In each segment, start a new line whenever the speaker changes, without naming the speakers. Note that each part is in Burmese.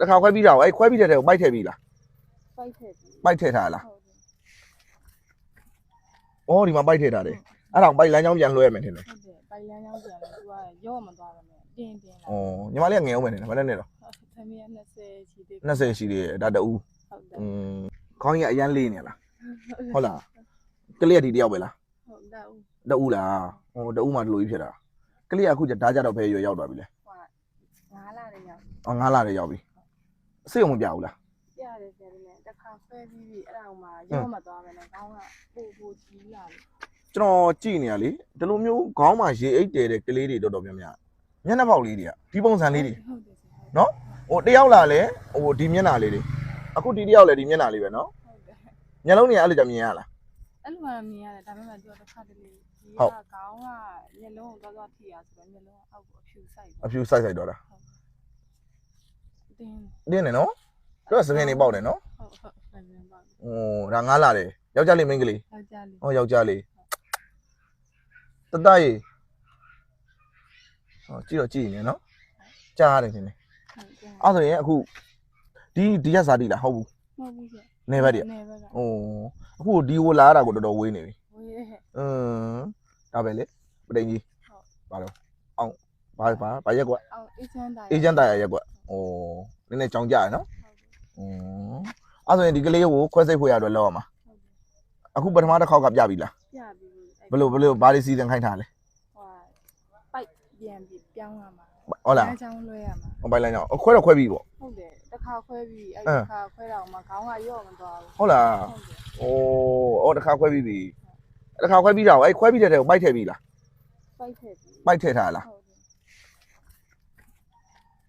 တစ်ခါခွဲပြီးတာအဲ့ခွဲပြီးတဲ့တဲ့ကိုပိုက်ထည့်ပြီးလား
ပိုက်ထည့်ပြီး
ပိုက်ထည့်ထားလား
ဟုတ်တယ်
ဩဒီမှာပိုက်ထည့်ထားတယ်အဲ့ဒါကိုပိုက်လမ်းကြောင်းပြန်လွှဲရမယ်ထင်တယ်
ဟုတ်တယ်ပိုက်လန်းကြောင်းပြန်လဲသူကရော့မသွားပါနဲ့တင်းတင်း
ဩညီမလေးကငယ်အောင်မယ်ထင်တယ်ဘာနဲ့နဲ့တော့
သမီးက20ချီသေး
20ရှိသေးတယ်ဒါတူ
ဟုတ်တယ်
อืมခေါင်းကြီးကအရန်လေးနေလားဟုတ်လားကလေးကဒီတယောက်ပဲလား
ဟုတ်တယ်ဦး
တူလားဟိုတူမှဒီလိုကြီးဖြစ်တာကလေးကအခုကျဒါကြတော့ဘယ်ရွယ်ရောက်သွားပြီလဲ
ဟိုငါးလာတယ်ရောက်
အော်ငားလာတယ်ရောက်ပြီ စိတ်ုံမပြဘူးလား
ပြရတယ်ဆရာလေးနဲ့တစ်ခါဆွဲပြီးပြီအဲ့ဒါကမှရော့မသွားပါနဲ့ခေါင်းကပို့ပို့ကြီးလာတယ်
ကျွန်တော်ကြည့်နေရလေဒီလိုမျိုးခေါင်းမှာရေအိတ်တယ်တဲ့ကလေးတွေတော်တော်များများမျက်နှာပေါက်လေးတွေကဒီပုံစံလေးတွေ
ဟုတ်တယ်ဆရာ
နော်ဟိုတယောက်လာလဲဟိုဒီမျက်နှာလေးတွေအခုဒီတယောက်လဲဒီမျက်နှာလေးပဲနော်
ဟုတ်တယ်
မျက်လုံးတွေကအဲ့လိုကြမြင်ရလား
အဲ့လိုမှမြင်ရတယ်ဒါပေမဲ့သူကတစ်ခါတလေဒီက
ဟုတ်
ခေါင်းကမျက်လုံးကိုသွားသွားထိရဆိုတော့မျက်လုံးအောက်ကိုအဖြူဆိုင်
အဖြူဆိုင်ဆိုင်တော့တာ
တင်း
တင်းနေနော်သူကစပင်းနေပေါက်တယ်နော်
ဟုတ်ဟုတ်ဆယ်ပြန်ပါ
ဟိုဒါငားလာတယ်ယောက်ျားလေးမိန်းကလေး
ယောက်ျားလေး
ဟောယောက်ျားလေးတတရေဟောကြည့်တော့ကြည့်နေနော်ကြားရတယ်ရှင်နေ
ဟုတ်ကဲ့
အဲ့ဆိုရင်အခုဒီဒီရက်စားတိလားဟုတ်ဘူး
မဟုတ်ဘူးဆရာ
နေဘက်တည်း
နေဘက်က
ဟိုအခုဒီကိုလာရတာကိုတော်တော်ဝေးနေပြီ
ဝေးရဲ့
อืมဒါပဲလေပတိန်ကြီး
ဟုတ်
ဘာလို့အောင်ဘာဘာဘာရက်ကွက်
အော်အေးချမ်းတိုင်း
အေဂျင့်တာရရက်ကွက် ဩနည်းနည်းကြောင်ကြရနော်
ဟုတ်တယ်
อืมအဲ့ဆိုရင်ဒီကလေးကိုခွဲစိတ်ဖို့ရတော့လောက်ရမှာ
ဟုတ်တယ်
အခုပထမတစ်ခေါက်ကပြပြီလား
ပြပြီး
ဘယ်လိုဘယ်လိုဘာတွေစီစဉ်ခိုင်းထားလဲ
ဟိုပိုက်ပြန်ပြီးပြောင်းရမှာ
ဟုတ်လား
လမ်းချောင်းလွှဲရမှာ
ဟိုဘိုင်လိုင်းကြောင်ခွဲတော့ခွဲပြီပေါ့
ဟုတ်တယ်တစ်ခါခွဲပြီးအဲ့
အင်း
တစ်ခါခွဲတော့မှခေါင်းကရော့မသွားဘူး
ဟုတ်လား
ဟုတ်တယ်
ဩဩတစ်ခါခွဲပြီးပြီတစ်ခါခွဲပြီးတာကိုအဲ့ခွဲပြီးတဲ့တဲ့ကိုပိုက်ထည့်ပြီလား
ပိုက်ထည့်ပြီး
ပိုက်ထည့်ထားလား
ဟုတ်တယ်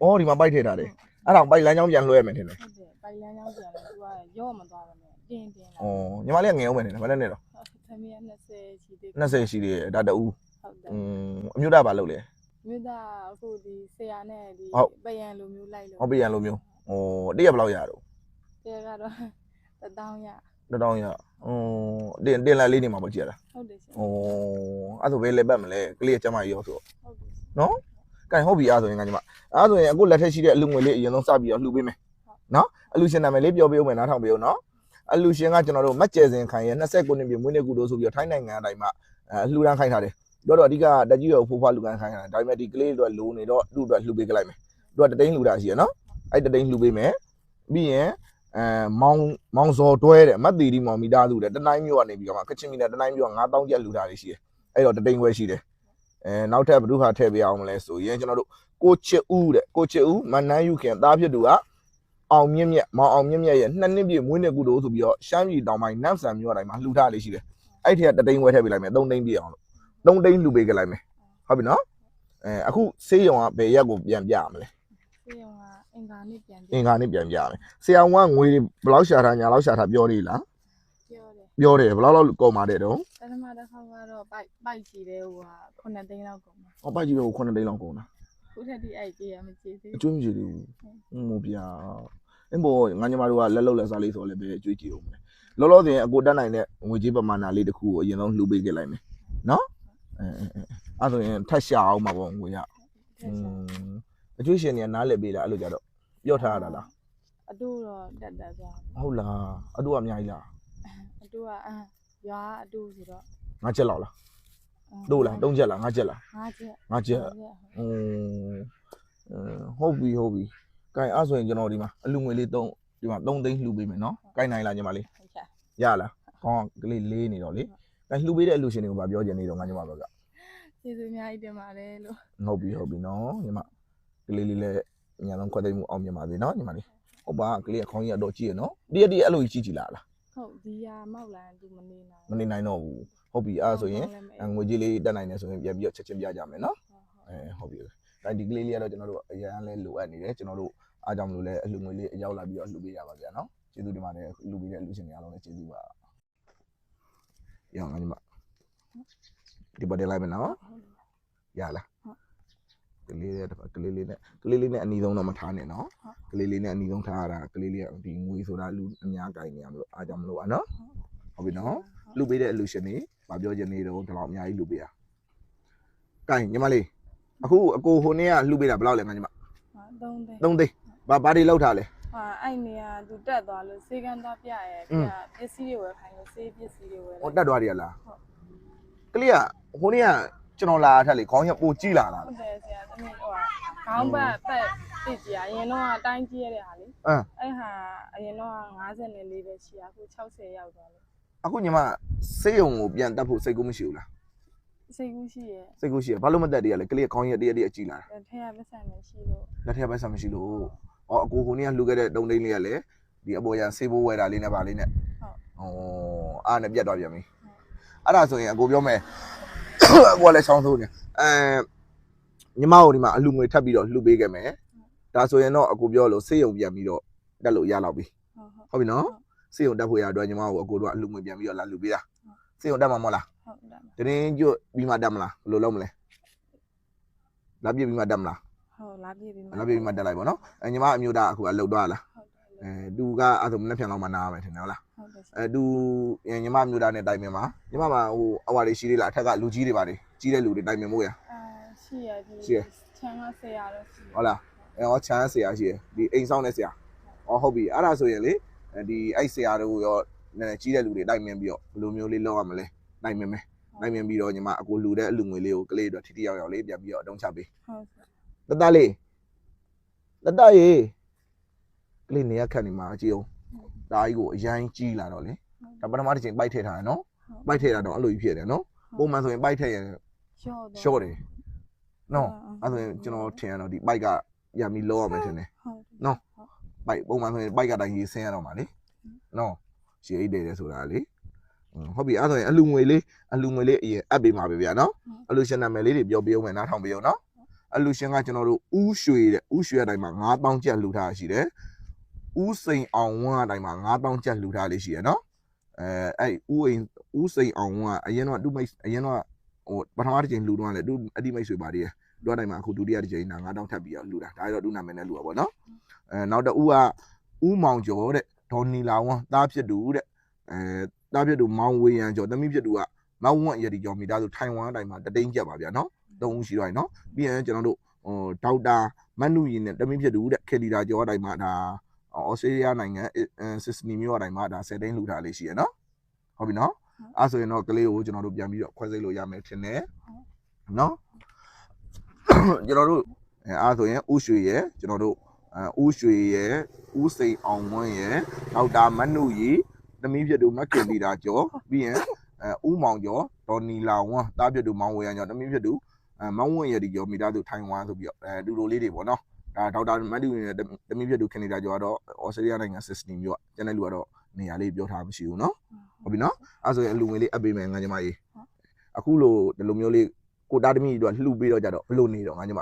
ဩဒီမှာပိုက်ထည့်ထားတယ်အဲ့ဒါကိုပိုက်လမ်းကြောင်းပြန်လွှဲရမယ်ထင်တယ်
ဟုတ်တယ်ပိုင်လမ်းကြောင်းပြန်လို့သူကရော့မသွားပါနဲ့တင်းတင်းလာ
ဩညီမလေးကငယ်အောင်မယ်ထင်တယ်ဘာလဲနဲ့တော့
သမီးက20ချီသေးတယ်
20ရှိသေးတယ်ဒါတအူး
ဟုတ်တယ်
อืมအမျိုးသားဘာလုပ်လဲ
မြူတာအခုဒီဆရာနဲ့ဒီပယံလိုမျိုးလိုက်လို့
ဟောပယံလိုမျိုးဩတရက်ဘယ်လောက်ရတော့
တရက်ကတော့တထောင်ရ
တထောင်ရဩတင်တင်လိုက်လေးနေမှာပေါ့ကြည်ရလား
ဟုတ်တယ်ရှင်
ဩအဲ့ဒါဘယ်လဲပတ်မလဲကလေးကကျမကြီးရောဆိုတော့
ဟုတ်တယ်
နော် ကဲဟုတ်ပြီအားဆိုရင်ကညီမအားဆိုရင်အခုလက်ထက်ရှိတဲ့အလူငွေလေးအရင်ဆုံးစပြီးတော့လှူပေးမယ်နော်အလူရှင်နာမည်လေးပြောပေးဦးမယ်နားထောင်ပေးဦးနော်အလူရှင်ကကျွန်တော်တို့မက်ကျဲစင်ခိုင်ရဲ့29နှစ်ပြည့်မွေးနေ့ကုသိုလ်ဆိုပြီးတော့ထိုင်းနိုင်ငံအတိုင်းမှာအဲလှူဒန်းခိုင်းထားတယ်တို့တော့အဓိကတက်ကြီးရောဖိုးဖွားလူကန်ခိုင်းတာဒါပေမဲ့ဒီကလေးတွေလိုနေတော့သူ့အတွက်လှူပေးကြလိုက်မယ်သူကတတိန်းလှူတာရှိရနော်အဲ့တတိန်းလှူပေးမယ်ပြီးရင်အဲမောင်မောင်စော်တွဲတဲ့မတ်တီဒီမောင်မီတာလူတဲ့တနိုင်းမျိုးကနေပြီးတော့မှကချင်မီနဲ့တနိုင်းမျိုးက9000ကျပ်လှူတာလေးရှိတယ်အဲ့တော့တတိန်းခွဲရှိတယ် အဲနောက်ထပ်ဘယ်သူဟာထည့်ပေးအောင်မလဲဆိုရင်ကျွန်တော်တို့ကိုချစ်ဦးတဲ့ကိုချစ်ဦးမနန်းယူခင်သားဖြစ်သူကအောင်မြင့်မြတ်မောင်အောင်မြင့်မြတ်ရဲ့နှစ်နှစ်ပြည့်မွေးနေ့ကုသိုလ်ဆိုပြီးတော့ရှမ်းပြည်တောင်ပိုင်းနမ်ဆန်မြို့အတိုင်းမှာလှူထားလေးရှိတယ်အဲ့ထက်ကတတိန်းဝဲထည့်ပေးလိုက်မယ်3တိန်းပြည့်အောင်လို့3တိန်းလှူပေးကြလိုက်မယ်ဟုတ်ပြီနော်အဲအခုဆေးရုံကဘယ်ရက်ကိုပြန်ပြရမလဲ
ဆေးရုံကအင်္ဂါနေ့ပြန်
အင်္ဂါနေ့ပြန်ပြရမယ်ဆရာဝန်ကငွေဘယ်လောက်ရှာထားညာလောက်ရှာထားပြောသေးလား
ပြောတယ်
ပြောတယ်ဘယ်လောက်လောက်ကုန်ပါတယ်တော့
ပထမတစ်ခါကတော့ပိုက်ပိုက်ကြည့်တယ်ဟိုက9သိန်းလောက်ကုန်ပါ
ဟောပိုက်ကြီးပဲ9တိန်းလောက်ကုန်တာ
ခုထက်ဒီအဲ့ကြေးရမကြေးသေး
အကျွေးမကြည့်သေးဘူးဟိုဗျာအင်းဘောငါညီမတို့ကလက်လုံးလက်စားလေးဆိုတော့လည်းပဲအကျွေးကြည့်အောင်မယ်လောလောဆယ်အကိုတက်နိုင်တဲ့ငွေကြေးပမာဏလေးတစ်ခုကိုအရင်ဆုံးလှူပေးခဲ့လိုက်မယ်နော်အဲအဲအဲအဲ့ဆိုရင်ထက်ရှာအောင်မှာပေါ့ငွေရอืมအကျွေးရှင်တွေကနားလည်ပေးလားအဲ့လိုကြတော့ပြောထားရတာလား
အတူတော့တက်တက်သွား
ဟုတ်လားအတူကအများကြီးလား
အ တူကအမ်ရွာအတူဆိုတော့
ငါးချက်လောက်လားတို့လားသုံးချက်လားငါးချက်လား
ငါးချက်
ငါးချက်อืมဟုတ်ပြီဟုတ်ပြီကဲအဲ့ဆိုရင်ကျွန်တော်ဒီမှာအလူငွေလေးသုံးဒီမှာ3သိန်းလှူပေးမယ်နော်ကိုင်းနိုင်လားညီမလေး
ဟုတ်ကဲ့
ရလားကောင်းကလေးလေးနေတော့လေအဲလှူပေးတဲ့အလူရှင်တွေကိုဗာပြောချင်နေတော့ငါညီမဘက်က
ကျေးဇူးအများကြီးတင်ပါတယ်လို့
ဟုတ်ပြီဟုတ်ပြီနော်ညီမကလေးလေးလည်းညာလုံးခွက်သိမ်းမှုအောင်မြင်ပါစေနော်ညီမလေးဟုတ်ပါကလေးကခေါင်းကြီးကတော့ကြည့်ရနော်တရက်တရက်အဲ့လိုကြီးကြည့်ကြည့်လာလား
ဟုတ်ဒီယာမောက်လာသူမနေနိုင်
မနေနိုင်တော့ဘူးဟုတ်ပြီအဲ့ဒါဆိုရင်အဲငွေကြီးလေးတက်နိုင်တယ်ဆိုရင်ပြန်ပြီးတော့ချက်ချင်းပြကြမယ်နော်အဲဟုတ်ပြီဒါဒီကလေးလေးကတော့ကျွန်တော်တို့အရန်လဲလိုအပ်နေတယ်ကျွန်တော်တို့အားကြောင့်မလို့လဲအလူငွေလေးအရောက်လာပြီးတော့လှူပေးရပါဗျာနော်ကျေးဇူးတင်ပါတယ်လှူပေးတဲ့အလူရှင်တွေအားလုံးလည်းကျေးဇူးပါရအောင်ငါညီမဒီပတ်တယ်လိုက်မယ်နော်ရလား
ဟုတ်
ကလေးတဲ့ကလေးလေးနဲ့ကလေးလေးနဲ့အနီးဆုံးတော့မထားနဲ့နော်ကလေးလေးနဲ့အနီးဆုံးထားရတာကလေးလေးကဒီငွေဆိုတာလူအများကြိုင်နေရမလို့အားကြောင့်မလို့อ่ะနော်ဟုတ်ပြီနော်လူပေးတဲ့အလူရှင်နေမပြောချင်နေတော့ဒီလောက်အများကြီးလူပေးရကြိုင်ညီမလေးအခုအကိုဟိုနေ့ကလူပေးတာဘယ်လောက်လဲငါညီမ
3သိန်း
3သိန်းဘာဘာတွေလောက်ထားလဲ
ဟာအဲ့နေရာသူတက်သွားလို့စေကန်းသားပြရဲ့ပြပစ္စည်းတွေဝယ်ခိုင်းလို့စေပစ္စည်းတွေဝယ်လိုက်ဟော
တက်သွားတယ်လား
ဟုတ်
ကလေးကဟိုနေ့က ကျွန်တော်လာထက်လေခေါင်းရပိုကြည့်လာတာ
ဟုတ်တယ်ဆရာသမီးဟိုဟာခေါင်းဘက်ပတ်တိကြအရင်တော့အတိုင်းကြီးရတဲ့ဟာလေ
အင်း
အဲ့ဟာအရင်တော့54ပဲရှိရအခု60ရောက်သွားလို့
အခုညီမစေးရုံကိုပြန်တက်ဖို့စိတ်ကူးမရှိဘူးလား
စိတ်ကူးရှိရ
စိတ်ကူးရှိရဘာလို့မတက်တည်းရလဲကလေးကခေါင်းရတရက်တရက်ကြည့်လာတာ
ထဲရပတ်စံမရှိလို့
လက်ထက်ပဲဆံမရှိလို့အော်အကိုကိုနေ့ကလှူခဲ့တဲ့တုံးတိန်လေးကလည်းဒီအပေါ်ရဆေးဘိုးဝယ်တာလေးနဲ့ပါလေးနဲ့
ဟုတ်
ဩအားနဲ့ပြတ်သွားပြန်ပြီအဲ့ဒါဆိုရင်အကိုပြောမယ်အ ကိုကလည်းချောင်းဆိုးနေအဲညီမတို့ဒီမှာအလှငွေထပ်ပြီးတော့လှူပေးခဲ့မယ်ဒါဆိုရင်တော့အကိုပြောလို့စေးရုံပြန်ပြီးတော့တက်လို့ရတော့ပြီ
ဟုတ်ဟုတ်
ဟုတ်ပြီနော်စေးရုံတက်ဖို့ရအတွက်ညီမတို့အကိုတို့ကအလှငွေပြန်ပြီးတော့လာလှူပေးတာစေးရုံတက်မှာမဟုတ်လား
ဟုတ်တယ်
တရင်ကျွတ်ပြီးမှတက်မလားဘယ်လိုလုပ်မလဲလာပြည့်ပြီးမှတက်မလား
ဟုတ်လာပြည့်ပြီးမှ
လာပြည့်ပြီးမှတက်လိုက်ပါနော်အဲညီမအမျိုးသားအခုအလုပ်သွားလား
ဟုတ်တယ်
အဲသူကအဲ့ဒါမနေ့ပြန်တော့မှနားရမယ်ထင်တယ်ဟုတ်လား
ဟုတ်တယ်
အဲသူညီမမျိုးသားနဲ့တိုင်ပင်မှာညီမမှာဟိုအဝါတွေရှိသေးလားအထက်ကလူကြီးတွေပါတွေကြီးတဲ့လူတွေတိုင်ပင်မို့ရ
အာရှိရဒီ
ရှိရ
ချမ်းကဆရာတော့ရှိရ
ဟုတ်လားအဲဟောချမ်းဆရာရှိရဒီအိမ်ဆောင်တဲ့ဆရာဟောဟုတ်ပြီအဲ့ဒါဆိုရင်လေအဲဒီအဲ့ဆရာတို့ရောနည်းနည်းကြီးတဲ့လူတွေတိုင်ပင်ပြီးတော့ဘယ်လိုမျိုးလေးလောက်ရမလဲတိုင်ပင်မယ်တိုင်ပင်ပြီးတော့ညီမအကိုလူတဲ့အလူငွေလေးကိုကလေးတို့ထိထိရောက်ရောက်လေးပြန်ပြီးတော့အတုံးချပေး
ဟုတ်
တတလေးတတရေ ကလေးနေရခက်နေမှာအကြည့်အောင်ဒါကြီးကိုအရင်ကြီးလာတော့လေဒါပထမတစ်ချိန်ပိုက်ထည့်ထားတယ်နော်ပိုက်ထည့်တာတော့အဲ့လိုကြီးဖြစ်တယ်နော်ပုံမှန်ဆိုရင်ပိုက်ထည့်ရင်
ရှော့
ရှော့တယ်နော်အဲ့ဆိုရင်ကျွန်တော်ထင်ရတော့ဒီပိုက်ကရံပြီးလောရမယ်ထင်တယ်
ဟုတ်
ပိုက်ပုံမှန်ဆိုရင်ပိုက်ကတိုင်းရေးဆင်းရတော့မှာလေနော်ရှေ့အိတ်တယ်ဆိုတာလေဟုတ်ပြီအဲ့ဆိုရင်အလူငွေလေးအလူငွေလေးအရင်အပ်ပေးမှာပဲဗျာနော်အလူရှင်နာမည်လေးတွေပြောပြအောင်မယ်နားထောင်ပြအောင်နော်အလူရှင်ကကျွန်တော်တို့ဥရွှေတဲ့ဥရွှေအတိုင်းမှာ9000ကျပ်လှူထားရှိတယ် ဥစိန်အောင်ဝန်းအတိုင်းမှာ9000ကျပ်လှူထားလေးရှိရနော်အဲအဲ့ဥအိမ်ဥစိန်အောင်ဝန်းကအရင်တော့သူ့မိတ်အရင်တော့ဟိုပထမတစ်ချိန်လှူတော့လေသူအတိမိတ်ဆွေပါတည်းတို့အတိုင်းမှာအခုဒုတိယတစ်ချိန်ဒါ9000ထပ်ပြီးတော့လှူတာဒါတော့သူ့နာမည်နဲ့လှူတာပေါ့နော်အဲနောက်တော့ဥကဥမောင်ကျော်တဲ့ဒေါ်နီလာဝန်းတားဖြစ်သူတဲ့အဲတားဖြစ်သူမောင်ဝေရန်ကျော်တမိဖြစ်သူကမောင်ဝန့်ရတီကျော်မိသားစုထိုင်ဝမ်အတိုင်းမှာတသိန်းကျပ်ပါဗျာနော်သုံးဦးရှိတော့ရင်နော်ပြီးရင်ကျွန်တော်တို့ဟိုဒေါက်တာမတ်နုရင်နဲ့တမိဖြစ်သူတဲ့ခေလီတာကျော်အတိုင်းမှာဒါ ဩစတြေးလျနိုင်ငံစစ်စနီမျိုးအတိုင်းမှာဒါ10သိန်းလှူထားလေးရှိရနော်ဟုတ်ပြီနော်အဲဆိုရင်တော့ကလေးကိုကျွန်တော်တို့ပြန်ပြီးတော့ခွဲစိတ်လို့ရမယ်ထင်တယ်နော်ကျွန်တော်တို့အဲအားဆိုရင်ဥရွှေရယ်ကျွန်တော်တို့အဲဥရွှေရယ်ဥစိန်အောင်ဝန်းရယ်ဒေါက်တာမတ်နုရီတမိဖြစ်သူမခင်လီတာကျော်ပြီးရင်အဲဥမောင်ကျော်ဒေါ်နီလာဝန်းတားဖြစ်သူမောင်ဝေရန်ကျော်တမိဖြစ်သူအဲမောင်ဝန်းရတီကျော်မိသားစုထိုင်ဝမ်ဆိုပြီးတော့အဲတူလိုလေးတွေပေါ့နော် ဒါဒေါက်တာမတ်နုရီနဲ့တမိဖြစ်သူခင်လီတာကျော်ကတော့ဩစတြေးလျနိုင်ငံစစ်စနီမျိုးကကျန်တဲ့လူကတော့နေရာလေးပြောထားမရှိဘူးနော်ဟုတ်ပြီနော်အဲဆိုရင်အလူငွေလေးအပ်ပေးမယ်ငါညီမကြီးအခုလိုဒီလိုမျိုးလေးကိုတားသမီးတို့လှူပေးတော့ကြတော့ဘလို့နေတော့ငါညီမ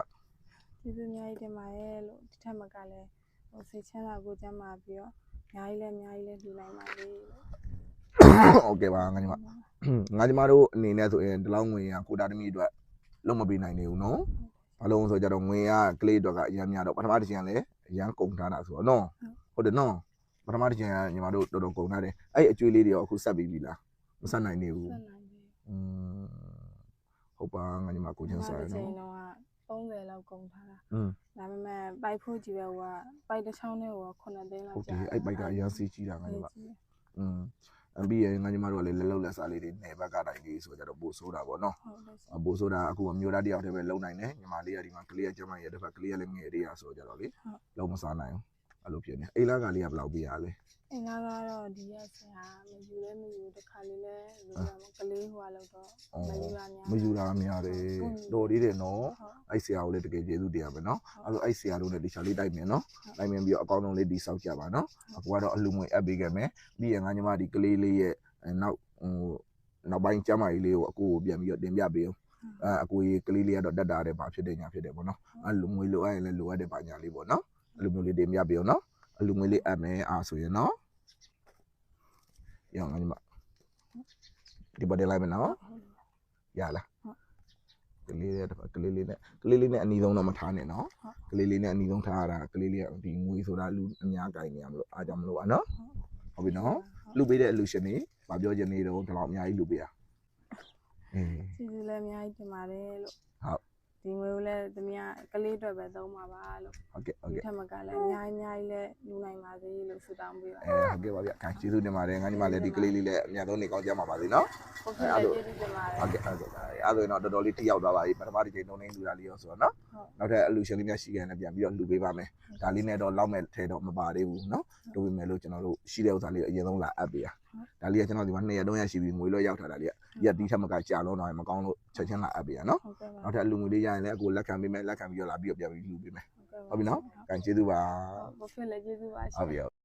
ကျေးဇူးအများကြီးတင်ပါတယ်လို့ဒီထက်မကလည်းဟိုစိတ်ချမ်းသာကိုကျမ်းမာပြီးတော့အများကြီးလည်းအများကြီးလည်းလှူနိုင်ပါလေလို့
โอเคပါငါညီမငါညီမတို့အနေနဲ့ဆိုရင်ဒီလောက်ငွေရကိုတာသမီးအတွက်လုံးမပေးနိုင်နေဘူးနော် ဘာလို့လဲဆိုကြတော့ငွေရကလေးတွေကအများများတော့ပထမတစ်ချိန်ကလည်းအရန်ကုန်ထားတာဆိုတော့နော်ဟုတ်တယ်နော်ပထမတစ်ချိန်ကညီမတို့တော်တော်ကုန်ထားတယ်အဲ့အကျွေးလေးတွေရောအခုဆက်ပြီးပြီလားမဆက်နိုင်နေဘူး
ဆက်နိုင်ပြီ
อืมဟုတ်ပါငါညီမကိုချင်းစားရ
ချိန်
နော်
တော့30လောက်ကုန်ထားတာ
อืม
ဒါပေမဲ့ပိုက်ဖို့ကြီးပဲဟိုကပိုက်တစ်ချောင်းနဲ့ဟိုက9သိန်းလောက်
ဟုတ်တယ်အဲ့ဘိုက်ကအရန်စီးကြီးတာငါညီမอืมအ ပြီးရင်ငါညီမတို့ကလည်းလက်လုံးလက်စားလေးတွေနေဘက်ကတိုင်လေးဆိုကြတော့ပို့ဆိုးတာပေါ့နော်
ဟုတ်တယ်
အပိုဆိုတာအခုအမျိုးသားတယောက်တည်းပဲလုံနိုင်တယ်ညီမလေးကဒီမှာကလေးကကျမရဲ့တစ်ဖက်ကလေးကလည်းငယ်လေးရဆိုကြတော့လေလုံမစားနိုင်ဘူး အဲ့လိုဖြစ်နေအိလာကလေးကဘယ်လောက်ပေးရလဲ
အင်းလာကတော့ဒီရက်ဆရာမယူလဲမယူတခါလေးလဲလူကကလေးဟိုလောက်တော့မယူရများ
မယူတာများတယ်တော်သေးတယ်နော်
ဟုတ်
အဲ့ဆရာကိုလည်းတကယ်ကျေးဇူးတရားပဲနော်အဲ့လိုအဲ့ဆရာတို့လည်းဒီချာလေးတိုက်မယ်နော်တိုက်မယ်ပြီးတော့အကောင်းဆုံးလေးဒီစောက်ကြပါနော်အခုကတော့အလူငွေအပ်ပေးခဲ့မယ်ပြီးရင်ငါညီမဒီကလေးလေးရဲ့နောက်ဟိုနောက်ပိုင်းကျမကြီးလေးကိုအကိုကိုပြန်ပြီးတော့တင်ပြပေးအောင်အဲအကိုကြီးကလေးလေးကတော့တက်တာတယ်ဘာဖြစ်တယ်ညာဖြစ်တယ်ပေါ့နော်အဲ့လူငွေလိုအပ်ရင်လည်းလိုအပ်တယ်ပါညာလေးပေါ့နော် အဲ့လိုမျိုးလေးတင်ပြပေးအောင်နော်အလူငွေလေးအပ်မယ်အားဆိုရင်နော်ရောငါညီမဒီဘက်လိုက်မယ်နော်ရလားကလေးလေးတစ်ခါကလေးလေးနဲ့ကလေးလေးနဲ့အနီးဆုံးတော့မထားနဲ့နော်ကလေးလေးနဲ့အနီးဆုံးထားရတာကလေးလေးကဒီငွေဆိုတာလူအများကြိုင်နေရမလို့အားကြောင့်မလို့ပါနော်ဟုတ်ပြီနော်လူပေးတဲ့အလူရှင်နေမပြောချင်နေတော့ဒီလောက်အများကြီးလူပေးရအေး
ကျေးဇူးလည်းအများကြီးတင်ပါတယ်လို့
ဟုတ်
ဒီငွေကိုလည်းသမီးကကလေးအတွက်ပဲသုံးပါပါလို့
ဟုတ်ကဲ့ဟုတ်
ဒီ
ကဲ့
ထက်မကလည်းအများကြီးအများကြီးလည်းလူနိုင်ပါစေလို့ဆုတောင်းပေးပါ
အဲဟုတ်ကဲ့ပါဗျခိုင်ကျေးဇူးတင်ပါတယ်ငါညီမလည်းဒီကလေးလေးလည်းအများဆုံးနေကောင်းကြမှာပါစေနော်
ဟုတ်ကဲ့လည်းကျေးဇူးတင်ပါတယ်
ဟုတ်ကဲ့ဟုတ်ကဲ့ပါအဲဆိုရင်တော့တော်တော်လေးထိရောက်သွားပါပြီပထမတစ်ချိန်တုံးနေလူတာလေးရောဆိုတော့နော်နောက်ထပ်အလူရှင်လေးများရှိခဲ့ရင်လည်းပြန်ပြီးတော့လူပေးပါမယ်ဒါလေးနဲ့တော့လောက်မဲ့ထဲတော့မပါသေးဘူးနော်တို့ပေမဲ့လို့ကျွန်တော်တို့ရှိတဲ့ဥစ္စာလေးအရင်ဆုံးလာအပ်ပေးရဒါလေးကကျွန်တော်ဒီမှာ2ရက်3ရက်ရှိပြီငွေလွှဲရောက်ထားတာလေးက ရက်ဒီထက်မကကြာလုံးတော့မကောင်းလို့ချက်ချင်းလာအပ်ပေးရနော်
ဟုတ်ကဲ့ပါ
နောက်ထပ်လူငွေလေးရရင်လည်းအကိုလက်ခံပေးမယ်လက်ခံပြီးတော့လာပြီးတော့ပြန်ပြီးလူပေးမယ်
ဟုတ်ကဲ့ပါ
ဟုတ်ပြီနော်ကန်ကျေးဇူးပါ
ဘုဖေလည်းကျေးဇူးပါရှင်
ဟုတ်ပြီဟုတ်